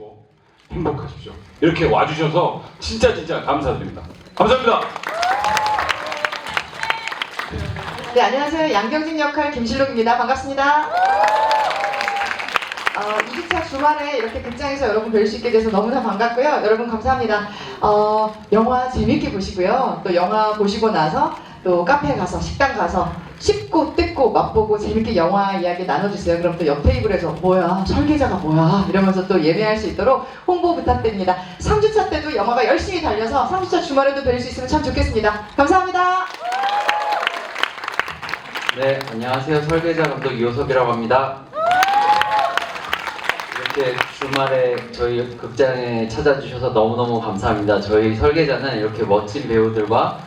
즐거우시고 행복하십시오. 이렇게 와주셔서 진짜 진짜 감사드립니다. 감사합니다. 네, 안녕하세요. 양경진 역할 김실록입니다. 반갑습니다. 어, 2주차 주말에 이렇게 극장에서 여러분 뵐 수 있게 돼서 너무나 반갑고요. 여러분 감사합니다. 어, 영화 재밌게 보시고요. 또 영화 보시고 나서 또 카페 가서 식당 가서 씹고 뜯고 맛보고 재밌게 영화 이야기 나눠주세요. 그럼 또 옆 테이블에서 뭐야 설계자가 뭐야 이러면서 또 예매할 수 있도록 홍보 부탁드립니다. 3주차 때도 영화가 열심히 달려서 3주차 주말에도 뵐 수 있으면 참 좋겠습니다. 감사합니다. 네, 안녕하세요. 설계자 감독 이호섭이라고 합니다. 이렇게 주말에 저희 극장에 찾아주셔서 너무너무 감사합니다. 저희 설계자는 이렇게 멋진 배우들과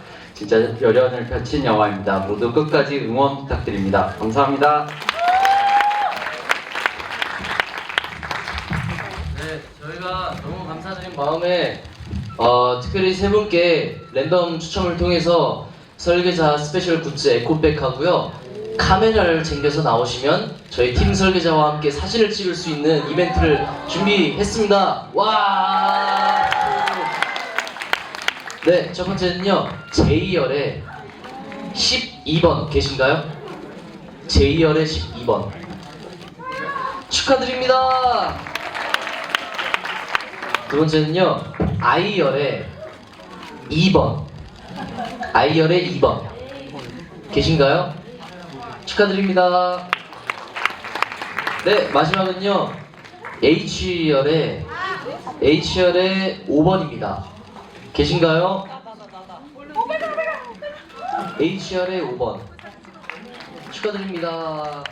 진짜 열연을 펼친 영화입니다. 모두 끝까지 응원 부탁드립니다. 감사합니다. 네, 저희가 너무 감사드린 마음에 어, 특별히 세 분께 랜덤 추첨을 통해서 설계자 스페셜 굿즈 에코백 하고요. 카메라를 챙겨서 나오시면 저희 팀 설계자와 함께 사진을 찍을 수 있는 이벤트를 준비했습니다. 와! 네, 첫 번째는요. 제이열의 12번 계신가요? 제이열의 12번. 축하드립니다. 두 번째는요 아이열의 2번 아이열의 2번 계신가요? 축하드립니다 네 마지막은요 H열의 H열의 5번입니다 계신가요? H열의 5번. 축하드립니다